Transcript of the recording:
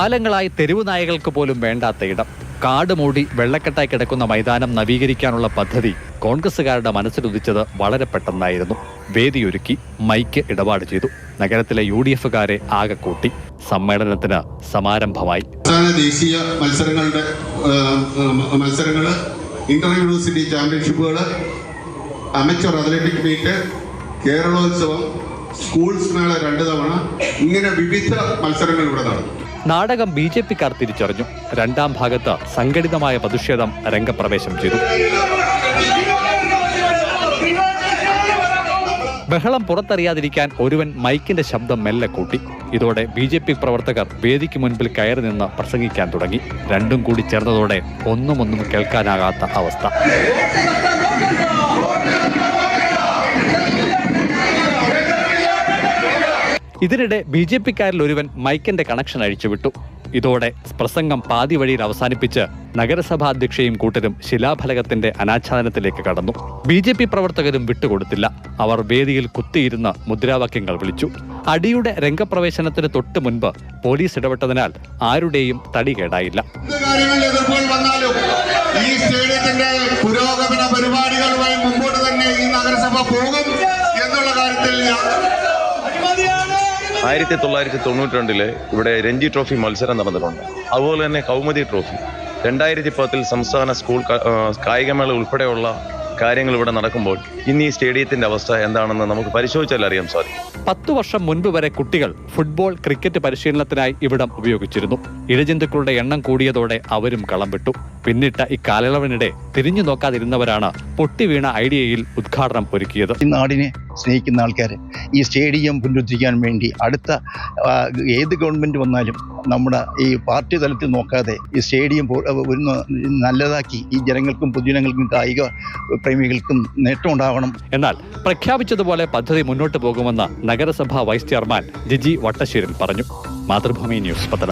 കാലങ്ങളായി തെരുവു നായകൾക്ക് പോലും വേണ്ടാത്ത ഇടം. കാട് മൂടി വെള്ളക്കെട്ടായി കിടക്കുന്ന മൈതാനം നവീകരിക്കാനുള്ള പദ്ധതി കോൺഗ്രസുകാരുടെ മനസ്സിലുദിച്ചത് വളരെ പെട്ടെന്നായിരുന്നു. വേദിയൊരുക്കി മൈക്ക് ഇടപാട് ചെയ്തു. നഗരത്തിലെ യു ഡി എഫുകാരെ ആകെ കൂട്ടി. സമ്മേളനത്തിന് സമാരംഭമായി. ദേശീയ മത്സരങ്ങളുടെ മത്സരങ്ങൾ inter university ചാമ്പ്യൻഷിപ്പുകൾ amateur athletic meet Keralotsavam schools മേള രണ്ട് തവണ ഇങ്ങനെ വിവിധ മത്സരങ്ങൾ ഇവിടെ നടന്നു. നാടകം ബി ജെ പിക്കാർ തിരിച്ചറിഞ്ഞു. രണ്ടാം ഭാഗത്ത് സംഘടിതമായ പ്രതിഷേധം രംഗപ്രവേശം ചെയ്തു. ബഹളം പുറത്തറിയാതിരിക്കാൻ ഒരുവൻ മൈക്കിന്റെ ശബ്ദം മെല്ലെ കൂട്ടി. ഇതോടെ ബി ജെ പി പ്രവർത്തകർ വേദിക്ക് മുൻപിൽ കയറി നിന്ന് പ്രസംഗിക്കാൻ തുടങ്ങി. രണ്ടും കൂടി ചേർന്നതോടെ ഒന്നുമൊന്നും ഒന്നും കേൾക്കാനാകാത്ത അവസ്ഥ. ഇതിനിടെ ബി ജെ പിക്കാരിൽ ഒരുവൻ മൈക്കിന്റെ കണക്ഷൻ അഴിച്ചുവിട്ടു. ഇതോടെ പ്രസംഗം പാതി വഴിയിൽ അവസാനിപ്പിച്ച് നഗരസഭാ അധ്യക്ഷയും കൂട്ടരും ശിലാഫലകത്തിന്റെ അനാച്ഛാദനത്തിലേക്ക് കടന്നു. ബി ജെ പി പ്രവർത്തകരും വിട്ടുകൊടുത്തില്ല. അവർ വേദിയിൽ കുത്തിയിരുന്ന് മുദ്രാവാക്യങ്ങൾ വിളിച്ചു. അടിയുടെ രംഗപ്രവേശനത്തിന് തൊട്ടു മുൻപ് പോലീസ് ഇടപെട്ടതിനാൽ ആരുടെയും തടി കേടായില്ല. ഈ സ്റ്റേഡിയത്തിന്റെ പുരോഗമന പരിപാടികളുമായി മുമ്പോട്ട് തന്നെ ഈ നഗരസഭ പോകും എന്നുള്ള കാര്യത്തിൽ ഞാൻ ആയിരത്തി തൊള്ളായിരത്തി തൊണ്ണൂറ്റി രണ്ടിൽ ഇവിടെ രഞ്ജി ട്രോഫി മത്സരം നടന്നിട്ടുണ്ട്. അതുപോലെ തന്നെ കൗമുദി ട്രോഫി. രണ്ടായിരത്തി പത്തിൽ സംസ്ഥാന സ്കൂൾ കായികമേള ഉൾപ്പെടെയുള്ള കാര്യങ്ങൾ ഇവിടെ നടക്കുമ്പോൾ ഇന്ന് ഈ സ്റ്റേഡിയത്തിന്റെ അവസ്ഥ എന്താണെന്ന് നമുക്ക് പരിശോധിച്ചാൽ അറിയാൻ സാധിക്കും. പത്ത് വർഷം മുൻപ് വരെ കുട്ടികൾ ഫുട്ബോൾ ക്രിക്കറ്റ് പരിശീലനത്തിനായി ഇവിടം ഉപയോഗിച്ചിരുന്നു. ഇഴജന്തുക്കളുടെ എണ്ണം കൂടിയതോടെ അവരും കളം വിട്ടു. പിന്നിട്ട ഇക്കാലയളവിനിടെ തിരിഞ്ഞു നോക്കാതിരുന്നവരാണ് പൊട്ടിവീണ ഐഡിയയിൽ ഉദ്ഘാടനം ഒരുക്കിയത്. ഈ നാടിനെ സ്നേഹിക്കുന്ന ആൾക്കാർ ഈ സ്റ്റേഡിയം പുനരുദ്ധരിക്കാൻ വേണ്ടി അടുത്ത ഏത് ഗവൺമെന്റ് വന്നാലും നമ്മുടെ ഈ പാർട്ടി തലത്തിൽ നോക്കാതെ ഈ സ്റ്റേഡിയം നല്ലതാക്കി ഈ ജനങ്ങൾക്കും പൊതുജനങ്ങൾക്കും കായിക പ്രേമികൾക്കും നേട്ടം ഉണ്ടാവണം. എന്നാൽ പ്രഖ്യാപിച്ചതുപോലെ പദ്ധതി മുന്നോട്ട് പോകുമെന്ന് നഗരസഭാ വൈസ് ചെയർമാൻ ജിജി വട്ടശ്ശേരിൽ പറഞ്ഞു. മാതൃഭൂമി ന്യൂസ് പത്തനം